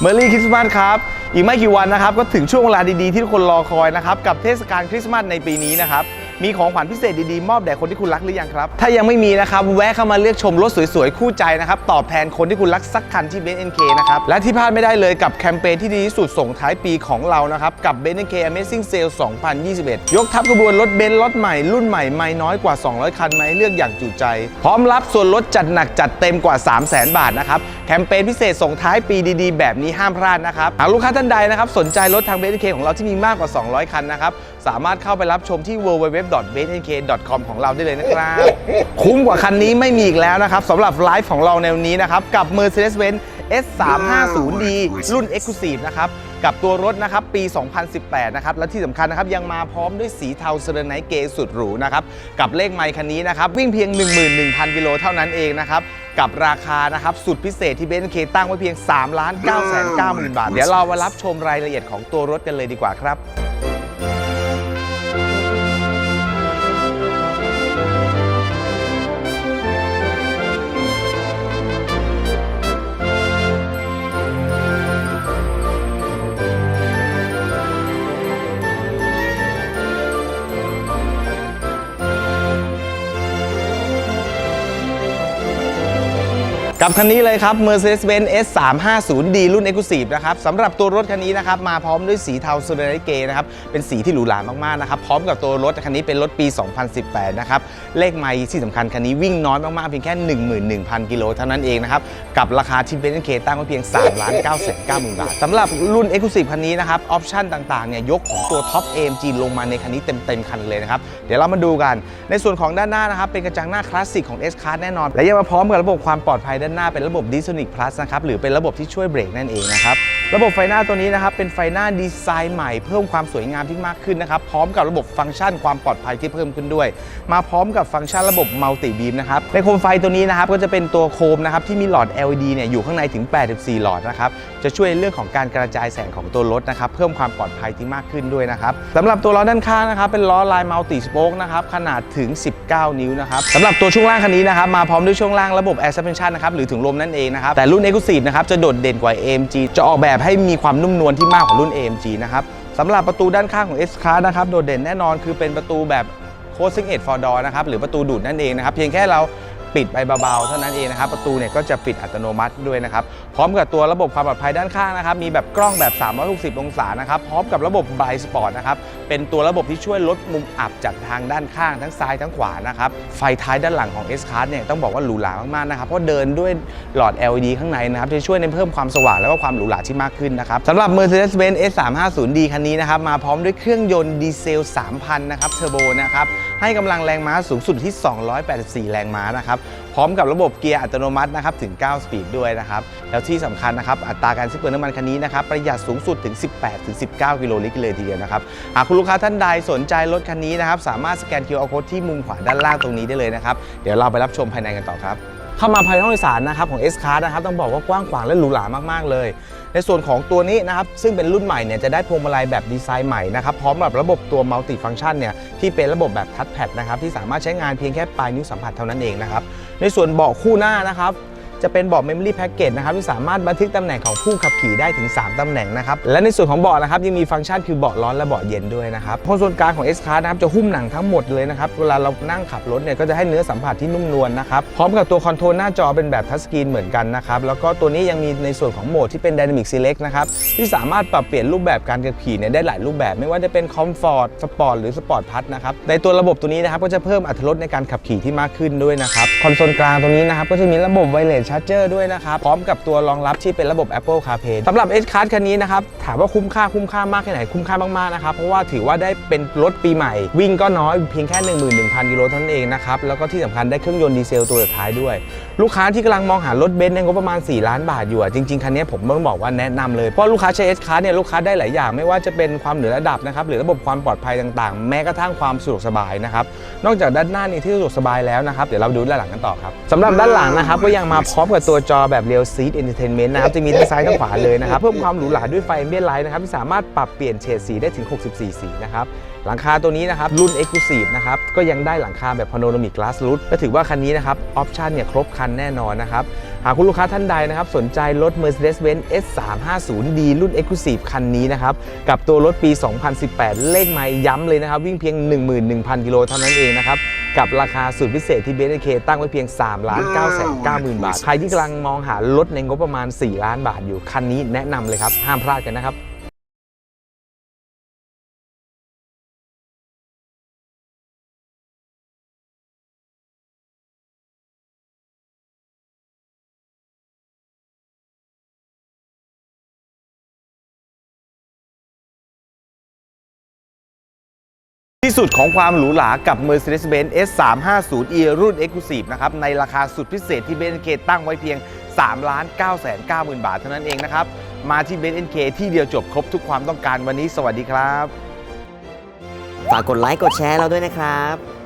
เมอรี่คริสต์มาสครับ อีกไม่กี่วันนะครับ ก็ถึงช่วงเวลาดีๆ ที่ทุกคนรอคอยนะครับ กับเทศกาลคริสต์มาสในปีนี้นะครับ มีของขวัญพิเศษดีๆ มอบแด่คนที่คุณรักหรือยังครับ ถ้ายังไม่มีนะครับ แวะเข้ามาเลือกชมรถสวยๆ คู่ใจนะครับ ตอบแทนคนที่คุณรักสักคันที่เบนซ์เอ็นเคนะครับ และที่พลาดไม่ได้เลยกับแคมเปญที่ดีที่สุดส่งท้ายปีของเรานะครับ กับเบนซ์เอ็นเค Amazing Sale 2021 ยกทัพกระบวนรถเบนซ์รถใหม่รุ่นใหม่ไม่น้อยกว่า 200 คันมาให้เลือกอย่างจุใจ พร้อมรับส่วนลดจัดหนักจัดเต็มกว่า 3 0 0 0 0 0 บาทนะครับแคมเปญพิเศษส่งท้ายปีดีๆ แบบนี้ห้ามพลาดนะครับหากลูกค้าท่านใดนะครับสนใจรถทางเบนซ์เคของเราที่มีมากกว่า 200 คันนะครับสามารถเข้าไปรับชมที่ www.bnk.com ของเราได้เลยนะครับ คุ้มกว่าคันนี้ไม่มีอีกแล้วนะครับสำหรับไลฟ์ของเราในวันนี้นะครับ กับ Mercedes-Benz S350D รุ่น Exclusive นะครับ กับตัวรถนะครับปี 2018 นะครับ และที่สำคัญนะครับ ยังมาพร้อมด้วยสีเทาเซเลนไนเกสุดหรูนะครับ กับเลขไมค์คันนี้นะครับ วิ่งเพียง 11,000 กิโลเท่านั้นเองนะครับกับราคานะครับสุดพิเศษที่เบนซ์เคตั้งไว้เพียง 3 9 9 0 0 0 0 บาท เดี๋ยวเรามารับชมรายละเอียดของตัวรถกันเลยดีกว่าครับ กับคันนี้เลยครับ Mercedes-Benz S350D รุ่น Exclusive นะครับสำหรับตัวรถคันนี้นะครับมาพร้อมด้วยสีเทาเซเลนเกนะครับเป็นสีที่หรูหรามากๆนะครับพร้อมกับตัวรถคันนี้เป็นรถปี 2018 นะครับเลขไมล์ที่สำคัญคันนี้วิ่งน้อยมากๆ เพียงแค่ 11,000 กิโลเท่านั้นเองนะครับกับราคาที่เบนซ์เคตั้งไว้เพียง3 9 9 0 0 0 0บาทสำหรับรุ่น Exclusive คันนี้นะครับออปชั่นต่างๆเนี่ยยกของตัวท็อป AMG ลงมาในคันนี้เต็มๆคันเลยนะครับเดี๋ยวเรามาดูกัน ในส่วนของด้านหน้านะครับเป็นกระจังหน้าคลาสสิกของ S Class แน่นอน และยังมาพร้อมกับระบบความปลอดภัยด้านหน้าเป็นระบบ d i s o n i c Plus นะครับหรือเป็นระบบที่ช่วยเบรกนั่นเองนะครับ ระบบไฟหน้าตัวนี้นะครับเป็นไฟหน้าดีไซน์ใหม่เพิ่มความสวยงามที่มากขึ้นนะครับพร้อมกับระบบฟังก์ชันความปลอดภัยที่เพิ่มขึ้นด้วย มาพร้อมกับฟังก์ชันระบบมัลติบีมนะครับในโคมไฟตัวนี้นะครับก็จะเป็นตัวโคมนะครับที่มีหลอด LED เนี่ยอยู่ข้างในถึง 84 หลอดนะครับจะช่วยเรื่องของการกระจายแสงของตัวรถนะครับเพิ่มความปลอดภัยที่มากขึ้นด้วยนะครับสำหรับตัวล้อด้านข้างนะครับเป็นล้อลายมัลติสโป๊กนะครับขนาดถึง 19 นิ้วนะครับสำหรับตัวช่วงล่างคันนี้นะครับมาพร้อมด้วยช่วงล่างระบบ Air Suspension นะครับหรือถุงลมนั่นเองนะครับแต่รุ่น Exclusive นะครับจะโดดเด่นกว่า AMG จะออกแบบให้มีความนุ่มนวลที่มากกว่ารุ่น AMG นะครับสำหรับประตูด้านข้างของ S Class นะครับโดดเด่นแน่นอนคือเป็นประตูแบบโค้ดซิงเอ็ดฟอร์ดอนะครับหรือประตูดูดนั่นเองนะครับเพียงแค่เราปิดไปเบาๆเท่านั้นเองนะครับประตูเนี่ยก็จะปิดอัตโนมัติด้วยนะครับพร้อมกับตัวระบบความปลอดภัยด้านข้างนะครับมีแบบกล้องแบบ 360 องศานะครับพร้อมกับระบบ b บ i Sport นะครับ เป็นตัวระบบที่ช่วยลดมุมอับจากทางด้านข้างทั้งซ้ายทั้งขวานะครับไฟท้ายด้านหลังของ S Class เนี่ยต้องบอกว่าหรูหรามากๆนะครับเพราะเดินด้วยหลอด LED ข้างในนะครับจะช่วยในเพิ่มความสว่างแล้วก็ความหรูหราที่มากขึ้นนะครับสำหรับ Mercedes-Benz S350D คันนี้นะครับมาพร้อมด้วยเครื่องยนต์ดีเซล 3,000 นะครับเทอร์โบนะครับให้กำลังแรงม้าสูงสุดที่ 284 แรงม้านะครับ พร้อมกับระบบเกียร์อัตโนมัตินะครับถึง 9 สปีดด้วยนะครับแล้วที่สำคัญนะครับอัตราการสิ้นเปลืองน้ำมันคันนี้นะครับประหยัดสูงสุดถึง 18ถึง19 กิโลลิตรเลยทีเดียวนะครับหากคุณลูกค้าท่านใดสนใจรถคันนี้นะครับสามารถสแกน QR Code ที่มุมขวาด้านล่างตรงนี้ได้เลยนะครับเดี๋ยวเราไปรับชมภายในกันต่อครับเข้ามาภายในห้องโดยสารนะครับของ S Class นะครับต้องบอกว่ากว้างขวางและหรูหรามากๆเลย ในส่วนของตัวนี้นะครับซึ่งเป็นรุ่นใหม่เนี่ยจะได้พวงมาลัยแบบดีไซน์ใหม่นะครับพร้อมกับระบบตัวมัลติฟัง c t ชันเนี่ยที่เป็นระบบแบบทัชแพดนะครับที่สามารถใช้งานเพียงแค่ปลายนิ้วสัมผัสเท่านั้นเองนะครับ ในส่วนเบาะคู่หน้านะครับ จะเป็นเบาะ Memory Package นะครับที่สามารถบันทึกตำแหน่งของผู้ขับขี่ได้ถึง 3ตำแหน่งนะครับและในส่วนของเบาะนะครับยังมีฟังก์ชันคือเบาะร้อนและเบาะเย็นด้วยนะครับคอนโซลกลางของ S Class นะครับจะหุ้มหนังทั้งหมดเลยนะครับเวลาเรานั่งขับรถเนี่ยก็จะให้เนื้อสัมผัสที่นุ่มนวลนะครับพร้อมกับตัวคอนโทรลหน้าจอเป็นแบบทัชสกรีนเหมือนกันนะครับแล้วก็ตัวนี้ยังมีในส่วนของโหมดที่เป็น Dynamic Select นะครับที่สามารถปรับเปลี่ยนรูปแบบการขับขี่เนี่ยได้หลายรูปแบบ ไม่ว่าจะเป็น Comfort Sport หรือ Sport Plus นะครับในตัวระบบตัวนี้นะครับก็จะเพิ่มอรรถรสในการขับขี่ที่มากขึ้นด้วยนะครับคอนโซลกลางตัวนี้นะครับก็จะมีระบบ Wireless Charger ด้วยนะครับ พร้อมกับตัวรองรับที่เป็นระบบ Apple CarPlay สำหรับ S Class คันนี้นะครับ ถามว่าคุ้มค่าคุ้มค่ามากแค่ไหน คุ้มค่ามากๆนะครับ เพราะว่าถือว่าได้เป็นรถปีใหม่ วิ่งก็น้อยเพียงแค่ 11,000 กิโลเท่านั้นเองนะครับ แล้วก็ที่สำคัญได้เครื่องยนต์ดีเซลตัวสุดท้ายด้วย ลูกค้าที่กำลังมองหารถเบนซ์ในงบประมาณ 4 ล้านบาทอยู่จริงๆคันนี้ผมต้องบอกว่าแนะนำเลยเพราะลูกค้าใช้ S Class เนี่ยลูกค้าได้หลายอย่างไม่ว่าจะเป็นความเหนือระดับนะครับหรือระบบความปลอดภัยต่างๆ แม้กระทั่งความสะดวกสบายนะครับนอกจากด้านหน้านี่ที่สะดวกสบายแล้วนะครับเดี๋ยวเราดูด้านหลังกันต่อครับสำหรับด้านหลังนะครับก็ยังมาพร้อมกับตัวจอแบบ Real Seat Entertainment นะครับจะมีทั้งซ้ายทั้งขวาเลยนะครับเพิ่มความหรูหราด้วยไฟ ambient light นะครับที่สามารถปรับเปลี่ยนเฉดสีได้ถึง 64 สีนะครับหลังคาตัวนี้นะครับรุ่น Exclusive นะครับก็ยังได้หลังคาแบบ Panoramic Glass Roof ก็ถือว่าคันนี้นะครับออปชันเนี่ยครบคันแน่นอนนะครับ หากคุณลูกค้าท่านใดนะครับสนใจรถ Mercedes-Benz S350D รุ่น Exclusive คันนี้นะครับกับตัวรถปี 2018 เลขไม้ย้ำเลยนะครับวิ่งเพียง 11,000 กิโลเท่านั้นเองนะครับกับราคาสุดพิเศษที่ b บ k ตั้งไว้เพียง3 9 9 0 0 0 บาท ใครที่กำลังมองหารถในงบประมาณ 4 ล้านบาทอยู่ คันนี้แนะนำเลยครับ ห้ามพลาดกันนะครับ ที่สุดของความหรูหรากับ Mercedes-Benz S350e รุ่น Exclusive นะครับ ในราคาสุดพิเศษที่ b บ n k ตั้งไว้เพียง3 9 9 9 0 0 0 บาทเท่านั้นเองนะครับ มาที่ b บ n k ที่เดียวจบครบทุกความต้องการวันนี้ สวัสดีครับ ฝากกดไลค์กดแชร์เราด้วยนะครับ